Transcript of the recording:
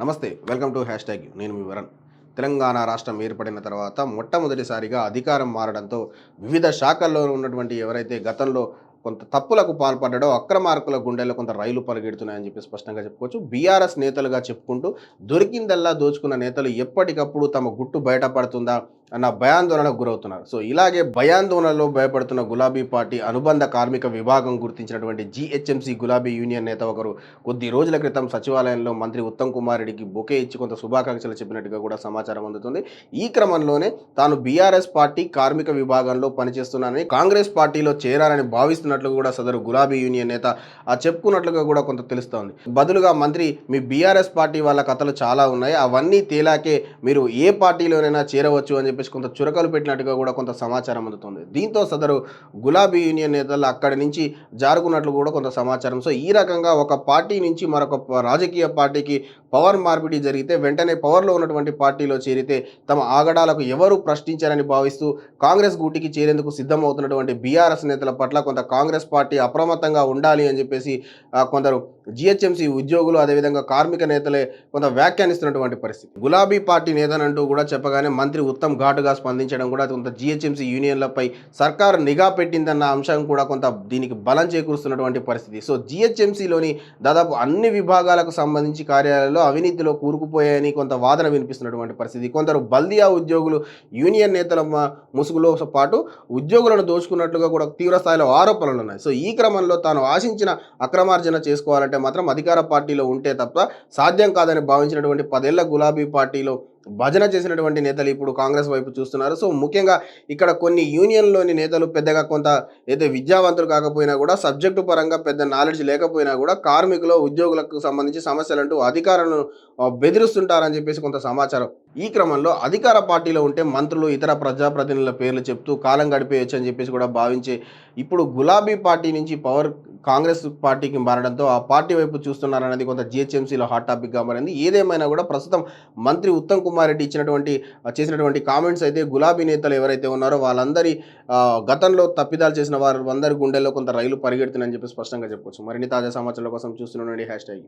నమస్తే welcome to hash tag నేను మీ వరణ్. తెలంగాణ రాష్ట్రం ఏర్పడిన తర్వాత మొట్టమొదటిసారిగా అధికారం మారడంతో వివిధ శాఖల్లో ఉన్నటువంటి ఎవరైతే గతంలో కొంత తప్పులకు పాల్పడ్డాడో అక్రమార్కుల గుండెల్లో కొంత రైలు పరిగెడుతున్నాయని చెప్పి స్పష్టంగా చెప్పుకోవచ్చు. బీఆర్ఎస్ నేతలుగా చెప్పుకుంటూ దొరికిందల్లా దోచుకున్న నేతలు ఎప్పటికప్పుడు తమ గుట్టు బయటపడుతుందా? అన్న భయాందోళనకు గురవుతున్నారు. సో ఇలాగే భయాందోళనలో భయపడుతున్న గులాబీ పార్టీ అనుబంధ కార్మిక విభాగం గుర్తించినటువంటి జీహెచ్ఎంసీ గులాబీ యూనియన్ నేత ఒకరు కొద్ది రోజుల క్రితం సచివాలయంలో మంత్రి ఉత్తమ్ కుమార్ రెడ్డికి బొకే ఇచ్చి కొంత శుభాకాంక్షలు చెప్పినట్టుగా కూడా సమాచారం అందుతుంది. ఈ క్రమంలోనే తాను బీఆర్ఎస్ పార్టీ కార్మిక విభాగంలో పనిచేస్తున్నానని కాంగ్రెస్ పార్టీలో చేరారని భావిస్తున్నట్లు కూడా సదరు గులాబీ యూనియన్ నేత ఆ చెప్పుకున్నట్లుగా కూడా కొంత తెలుస్తోంది. బదులుగా మంత్రి మీ బీఆర్ఎస్ పార్టీ వాళ్ళ కథలు చాలా ఉన్నాయి. అవన్నీ తేలాకే మీరు ఏ పార్టీలోనైనా చేరవచ్చు అని చెప్పి చెప్పేసి కొంత చురకలు పెట్టినట్టుగా కూడా కొంత సమాచారం అందుతుంది. దీంతో సదరు గులాబీ యూనియన్ నేతలు అక్కడి నుంచి జారుకున్నట్లు కూడా కొంత సమాచారం. సో ఈ రకంగా ఒక పార్టీ నుంచి మరొక రాజకీయ పార్టీకి పవర్ మార్పిడి జరిగితే వెంటనే పవర్లో ఉన్నటువంటి పార్టీలో చేరితే తమ ఆగడాలకు ఎవరు ప్రశ్నించారని భావిస్తూ కాంగ్రెస్ గూటికి చేరేందుకు సిద్ధమవుతున్నటువంటి బీఆర్ఎస్ నేతల పట్ల కొంత కాంగ్రెస్ పార్టీ అప్రమత్తంగా ఉండాలి అని చెప్పేసి కొందరు జిహెచ్ఎంసీ ఉద్యోగులు అదేవిధంగా కార్మిక నేతలే కొంత వ్యాఖ్యానిస్తున్నటువంటి పరిస్థితి. గులాబీ పార్టీ నేతనంటూ కూడా చెప్పగానే మంత్రి ఉత్తమ్ ఘాటుగా స్పందించడం కూడా కొంత జిహెచ్ఎంసీ యూనియన్లపై సర్కారు నిఘా పెట్టిందన్న అంశం కూడా కొంత దీనికి బలం చేకూరుస్తున్నటువంటి పరిస్థితి. సో జిహెచ్ఎంసీలోని దాదాపు అన్ని విభాగాలకు సంబంధించి కార్యాలయాల్లో అవినీతిలో కూరుకుపోయాయని కొంత వాదన వినిపిస్తున్నటువంటి పరిస్థితి. కొందరు బల్దియా ఉద్యోగులు యూనియన్ నేతల ముసుగులో పాటు ఉద్యోగులను దోచుకున్నట్లుగా కూడా తీవ్ర స్థాయిలో ఆరోపణలు ఉన్నాయి సో ఈ క్రమంలో తాను ఆశించిన అక్రమార్జన చేసుకోవాలంటే మాత్రం అధికార పార్టీలో ఉంటే తప్ప సాధ్యం కాదని భావించినటువంటి పదేళ్ళ గులాబీ పార్టీలో భజన చేసినటువంటి నేతలు ఇప్పుడు కాంగ్రెస్ వైపు చూస్తున్నారు. సో ముఖ్యంగా ఇక్కడ కొన్ని యూనియన్లోని నేతలు పెద్దగా కొంత ఏదో విద్యావంతులు కాకపోయినా కూడా సబ్జెక్టు పరంగా పెద్ద నాలెడ్జ్ లేకపోయినా కూడా కార్మికులు ఉద్యోగులకు సంబంధించి సమస్యలంటూ అధికారులను బెదిరిస్తుంటారని చెప్పేసి కొంత సమాచారం. ఈ క్రమంలో అధికార పార్టీలో ఉంటే మంత్రులు ఇతర ప్రజాప్రతినిధుల పేర్లు చెప్తూ కాలం గడిపేయచ్చు అని చెప్పేసి కూడా భావించే ఇప్పుడు గులాబీ పార్టీ నుంచి పవర్ కాంగ్రెస్ పార్టీకి మారడంతో ఆ పార్టీ వైపు చూస్తున్నారనేది కొంత జిహెచ్ఎంసీలో హాట్ టాపిక్గా మారింది. ఏదేమైనా కూడా ప్రస్తుతం మంత్రి ఉత్తమ్ కుమార్ రెడ్డి ఇచ్చినటువంటి చేసినటువంటి కామెంట్స్ అయితే గులాబీ నేతలు ఎవరైతే ఉన్నారో వాళ్ళందరి గతంలో తప్పిదాలు చేసిన వారు అందరి గుండెల్లో కొంత రైలు పరిగెడుతుందని చెప్పి స్పష్టంగా చెప్పుకోవచ్చు. మరిన్ని తాజా సమాచారాల కోసం చూస్తున్నాండి హ్యాష్ ట్యాగ్.